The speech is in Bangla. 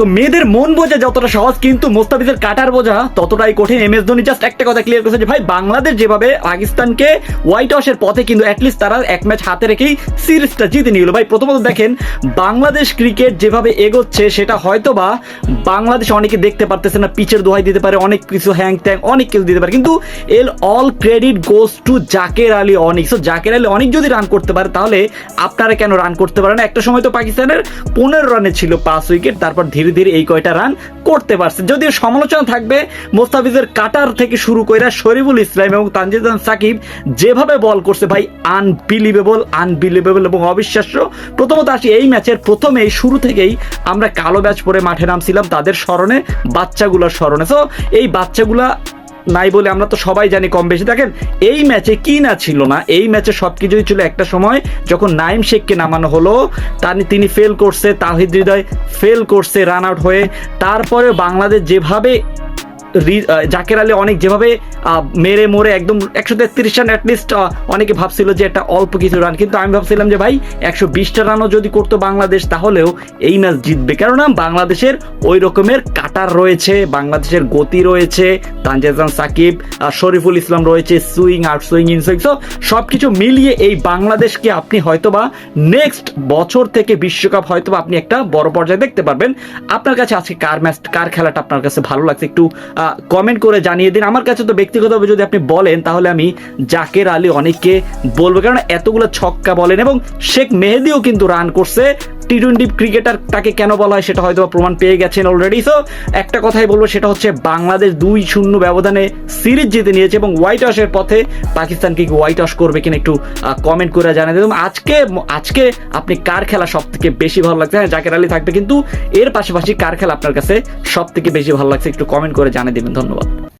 তো মেয়েদের মন বোঝা যতটা সহজ, কিন্তু মোস্তাফিজের কাটার বোঝা ততটাই কঠিন। এম এস ধোনি জাস্ট একটা কথা ক্লিয়ার করেছে যে, ভাই, বাংলাদেশ যেভাবে পাকিস্তানকে হোয়াইট হাউসের পথে কিন্তু অ্যাটলিস্ট তারা এক ম্যাচ হাতে রেখেই সিরিজটা জিতে নিল। ভাই, প্রথমত দেখেন, বাংলাদেশ ক্রিকেট যেভাবে এগোচ্ছে, সেটা হয়তো বা বাংলাদেশ অনেকে দেখতে পারতেছে না, পিচের দোহাই দিতে পারে, অনেক কিছু হ্যাং ট্যাং অনেক কিছু দিতে পারে। কিন্তু এল all credit goes to Zaker Ali অনেক। সো জাকের আলী অনেক যদি রান করতে পারে, তাহলে আপনারা কেন রান করতে পারেন? একটা সময় তো পাকিস্তানের পনেরো রানে ছিল পাঁচ উইকেট তারপর ধীরে ধীরে এই কয়টা রান করতে পারছে। যদিও সমালোচনা থাকবে, মোস্তাফিজের কাটার থেকে শুরু করে শরীফুল ইসলাম এবং তানজিদান সাকিব যেভাবে বল করছে, ভাই আনবিলিভেবল আনবিলিভেবল এবং অবিশ্বাস্য। প্রথমত আসি, এই ম্যাচের প্রথমেই, শুরু থেকেই আমরা কালো ব্যাচ পরে মাঠে নামছিলাম তাদের স্মরণে, বাচ্চাগুলোর স্মরণে। তো এই বাচ্চাগুলা নাই বলে আমরা তো সবাই জানি কম বেশি। দেখেন, এই ম্যাচে কি না ছিল না, এই ম্যাচে সব কিছুই ছিল একটা সময় যখন নাইম শেখকে নামানো হলো, তার তিনি ফেল করছে, তাহিদ হৃদয় ফেল করছে রান আউট হয়ে। তারপরে বাংলাদেশ যেভাবে জাকের আলী অনেক যেভাবে মেরে মোরে একদম একশো তেত্রিশ রান অ্যাটলিস্ট অনেকে ভাবছিল যে একটা অল্প কিছু রান। কিন্তু আমি ভাবছিলাম যে ভাই, একশো বিশটা রানও যদি করতো বাংলাদেশ, তাহলেও এই ম্যাচ জিতবে। কেননা বাংলাদেশের ওই রকমের কাটার রয়েছে, বাংলাদেশের গতি রয়েছে তানজাজান সাকিব শরীফুল ইসলাম রয়েছে, swing, out swing, in swing. So সব কিছু মিলিয়ে এই বাংলাদেশকে আপনি হয়তোবা নেক্সট বছর থেকে বিশ্বকাপ হয়তোবা আপনি একটা বড় পর্যায়ে দেখতে পারবেন। আপনার কাছে আজকে কার ম্যাচ, কার খেলাটা আপনার কাছে ভালো লাগছে? একটু কমেন্ট করে জানিয়ে দিন। আমার কাছে তো ব্যক্তিগতভাবে যদি আপনি বলেন, তাহলে আমি জাকের আলী অনেককে বলব। কারণ এতগুলো ছক্কা বলেন এবং শেখ মেহেদিও কিন্তু রান করছে। টি টোয়েন্টি ক্রিকেটার তাকে কেন বলা হয় সেটা হয়তো প্রমাণ পেয়ে গেছেন অলরেডি সো একটা কথাই বলব, সেটা হচ্ছে বাংলাদেশ দুই শূন্য ব্যবধানে সিরিজ জিতে নিয়েছে এবং হোয়াইট হাউসের পথে পাকিস্তানকে কি হোয়াইট হাউস করবে কিনা একটু কমেন্ট করে জানিয়ে দেবেন। আজকে আজকে আপনি কার খেলা সব থেকে বেশি ভালো লাগছে? হ্যাঁ জাকের আলী থাকবে, কিন্তু এর পাশাপাশি কার খেলা আপনার কাছে সব থেকে বেশি ভালো লাগছে একটু কমেন্ট করে জানিয়ে দেবেন। ধন্যবাদ।